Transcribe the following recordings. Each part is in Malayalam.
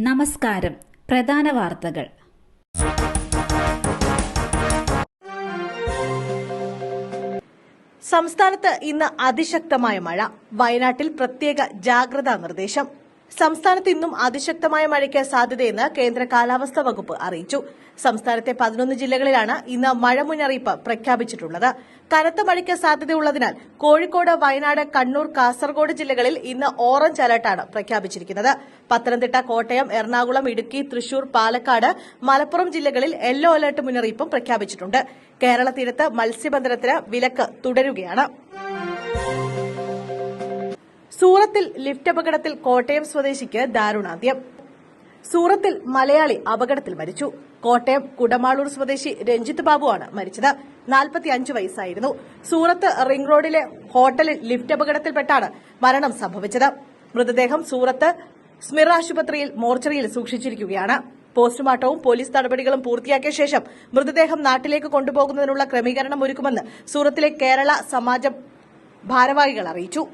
നമസ്കാരം. പ്രധാന വാർത്തകൾ. സംസ്ഥാനത്ത് ഇന്ന് അതിശക്തമായ മഴ. വയനാട്ടിൽ പ്രത്യേക ജാഗ്രതാ നിർദ്ദേശം. സംസ്ഥാനത്ത് ഇന്നും അതിശക്തമായ മഴയ്ക്ക് സാധ്യതയെന്ന് കേന്ദ്ര കാലാവസ്ഥാ വകുപ്പ് അറിയിച്ചു. സംസ്ഥാനത്തെ പതിനൊന്ന് ജില്ലകളിലാണ് ഇന്ന് മഴ മുന്നറിയിപ്പ് പ്രഖ്യാപിച്ചിട്ടുള്ളത്. കനത്ത മഴയ്ക്ക് സാധ്യതയുള്ളതിനാൽ കോഴിക്കോട് വയനാട് കണ്ണൂർ കാസർഗോഡ് ജില്ലകളിൽ ഇന്ന് ഓറഞ്ച് അലർട്ടാണ് പ്രഖ്യാപിച്ചിരിക്കുന്നത്. പത്തനംതിട്ട കോട്ടയം എറണാകുളം ഇടുക്കി തൃശൂർ പാലക്കാട് മലപ്പുറം ജില്ലകളിൽ യെല്ലോ അലർട്ട് മുന്നറിയിപ്പും പ്രഖ്യാപിച്ചിട്ടുണ്ട്. കേരള തീരത്ത് മത്സ്യബന്ധനത്തിന് വിലക്ക് തുടരുകയാണ്. സൂറത്തിൽ ലിഫ്റ്റ് അപകടത്തിൽ കോട്ടയം സ്വദേശിക്ക് ദാരുണാന്ത്യം. സൂറത്തിൽ മലയാളി അപകടത്തിൽ മരിച്ചു. കോട്ടയം കുടമാളൂർ സ്വദേശി രഞ്ജിത്ത് ബാബുവാണ് മരിച്ചത്. നാൽപ്പത്തിയഞ്ച് വയസ്സായിരുന്നു. സൂറത്ത് റിംഗ് റോഡിലെ ഹോട്ടലിൽ ലിഫ്റ്റ് അപകടത്തിൽപ്പെട്ടാണ് മരണം സംഭവിച്ചത്. മൃതദേഹം സൂറത്ത് സ്മിർ ആശുപത്രിയിൽ മോർച്ചറിയിൽ സൂക്ഷിച്ചിരിക്കുകയാണ്. പോസ്റ്റ്മോർട്ടവും പോലീസ് നടപടികളും പൂർത്തിയാക്കിയ ശേഷം മൃതദേഹം നാട്ടിലേക്ക് കൊണ്ടുപോകുന്നതിനുള്ള ക്രമീകരണം ഒരുക്കുമെന്ന് സൂറത്തിലെ കേരള സമാജം ഭാരവാഹികൾ അറിയിച്ചു.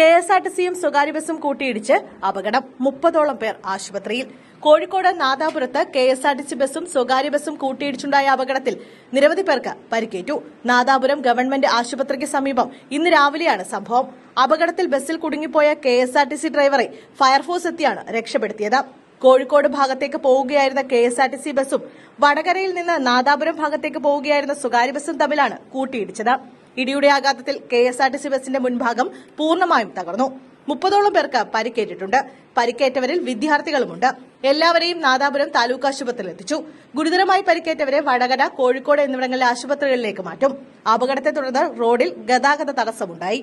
കെ എസ് ആർ ടി സിയും സ്വകാര്യ ബസും കൂട്ടിയിടിച്ച് അപകടം. മുപ്പതോളം പേർ ആശുപത്രിയിൽ. Kozhikode നാദാപുരത്ത് K S R T C ബസും സ്വകാര്യ ബസും കൂട്ടിയിടിച്ചുണ്ടായ അപകടത്തിൽ നിരവധി പേർക്ക് പരിക്കേറ്റു. നാദാപുരം ഗവൺമെന്റ് ആശുപത്രിക്ക് സമീപം ഇന്ന് രാവിലെയാണ് സംഭവം. അപകടത്തിൽ ബസ്സിൽ കുടുങ്ങിപ്പോയ K S R T C ഡ്രൈവറെ ഫയർഫോഴ്സ് എത്തിയാണ് രക്ഷപ്പെടുത്തിയത്. കോഴിക്കോട് ഭാഗത്തേക്ക് പോവുകയായിരുന്ന K S R T C ബസും വടകരയിൽ നിന്ന് നാദാപുരം ഭാഗത്തേക്ക് പോവുകയായിരുന്ന സ്വകാര്യ ബസും തമ്മിലാണ് കൂട്ടിയിടിച്ചത്. ഇടിയുടെ ആഘാതത്തിൽ K S R T C ബസിന്റെ മുൻഭാഗം പൂർണമായും തകർന്നു. മുപ്പതോളം പേർക്ക് പരിക്കേറ്റിട്ടുണ്ട്. പരിക്കേറ്റവരിൽ വിദ്യാർത്ഥികളുമുണ്ട്. എല്ലാവരെയും നാദാപുരം താലൂക്ക് ആശുപത്രിയിൽ എത്തിച്ചു. ഗുരുതരമായി പരിക്കേറ്റവരെ വടകര കോഴിക്കോട് എന്നിവിടങ്ങളിലെ ആശുപത്രികളിലേക്ക് മാറ്റും. അപകടത്തെ തുടർന്ന് റോഡിൽ ഗതാഗത തടസ്സമുണ്ടായി.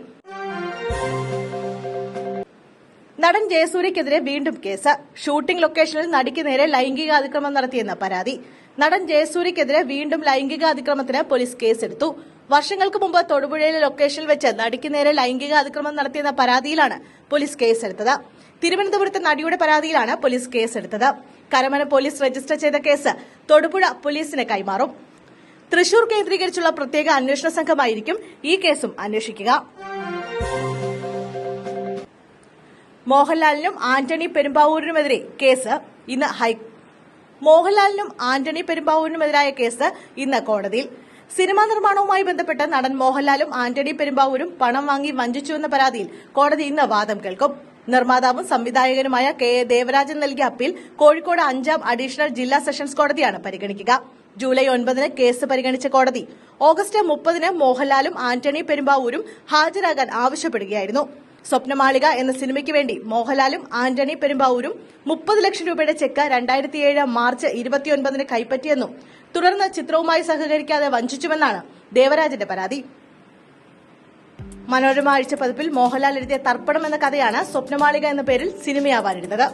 നടൻ ജയസൂര്യക്കെതിരെ വീണ്ടും കേസ്. ഷൂട്ടിംഗ് ലൊക്കേഷനിൽ നടിക്ക് നേരെ ലൈംഗിക അതിക്രമം നടത്തിയെന്ന പരാതി. നടൻ ജയസൂര്യക്കെതിരെ വീണ്ടും ലൈംഗിക അതിക്രമത്തിന് പോലീസ് കേസെടുത്തു. വർഷങ്ങൾക്ക് മുമ്പ് തൊടുപുഴയിലെ ലൊക്കേഷനിൽ വെച്ച് നടിക്ക് നേരെ ലൈംഗിക അതിക്രമം നടത്തിയെന്ന പരാതിയിലാണ് പോലീസ് കേസെടുത്തത്. തിരുവനന്തപുരത്ത് നടിയുടെ പരാതിയിലാണ് പോലീസ് കേസെടുത്തത്. കരമന പോലീസ് രജിസ്റ്റർ ചെയ്ത കേസ് തൊടുപുഴ പോലീസിന് കൈമാറും. തൃശൂർ കേന്ദ്രീകരിച്ചുള്ള പ്രത്യേക അന്വേഷണ സംഘമായിരിക്കും ഈ കേസും അന്വേഷിക്കുക. മോഹൻലാലിനും ആന്റണി പെരുമ്പാവൂരിനുമെതിരെ കേസ് ഇന്ന് ഹൈ മോഹൻലാലിനും ആന്റണി പെരുമ്പാവൂരിനുമെതിരായ കേസ് ഇന്ന് കോടതിയിൽ. സിനിമാ നിർമ്മാണവുമായി ബന്ധപ്പെട്ട് നടൻ മോഹൻലാലും ആന്റണി പെരുമ്പാവൂരും പണം വാങ്ങി വഞ്ചിച്ചുവെന്ന പരാതിയിൽ കോടതി ഇന്ന് വാദം കേൾക്കും. നിർമ്മാതാവും സംവിധായകനുമായ കെ എ ദേവരാജൻ നൽകിയ അപ്പീൽ കോഴിക്കോട് അഞ്ചാം അഡീഷണൽ ജില്ലാ സെഷൻസ് കോടതിയാണ് പരിഗണിക്കുക. ജൂലൈ ഒൻപതിന് കേസ് പരിഗണിച്ച കോടതി. ഓഗസ്റ്റ് മുപ്പതിന് മോഹൻലാലും ആന്റണി പെരുമ്പാവൂരും ഹാജരാകാൻ ആവശ്യപ്പെടുകയായിരുന്നു. സ്വപ്നമാളിക എന്ന സിനിമയ്ക്ക് വേണ്ടി മോഹൻലാലും ആന്റണി പെരുമ്പാവൂരും മുപ്പത് ലക്ഷം രൂപയുടെ ചെക്ക് രണ്ടായിരത്തിയേഴ് മാർച്ച് ഇരുപത്തിയൊൻപതിന് കൈപ്പറ്റിയെന്നും തുടർന്ന് ചിത്രവുമായി സഹകരിക്കാതെ വഞ്ചിച്ചുവെന്നാണ് ദേവരാജന്റെ പരാതി. മനോരമ ആഴ്ച പതിപ്പിൽ മോഹൻലാൽ എഴുതിയ തർപ്പണം എന്ന കഥയാണ് സ്വപ്നമാളിക എന്ന പേരിൽ സിനിമയാവാനിരുന്നത്.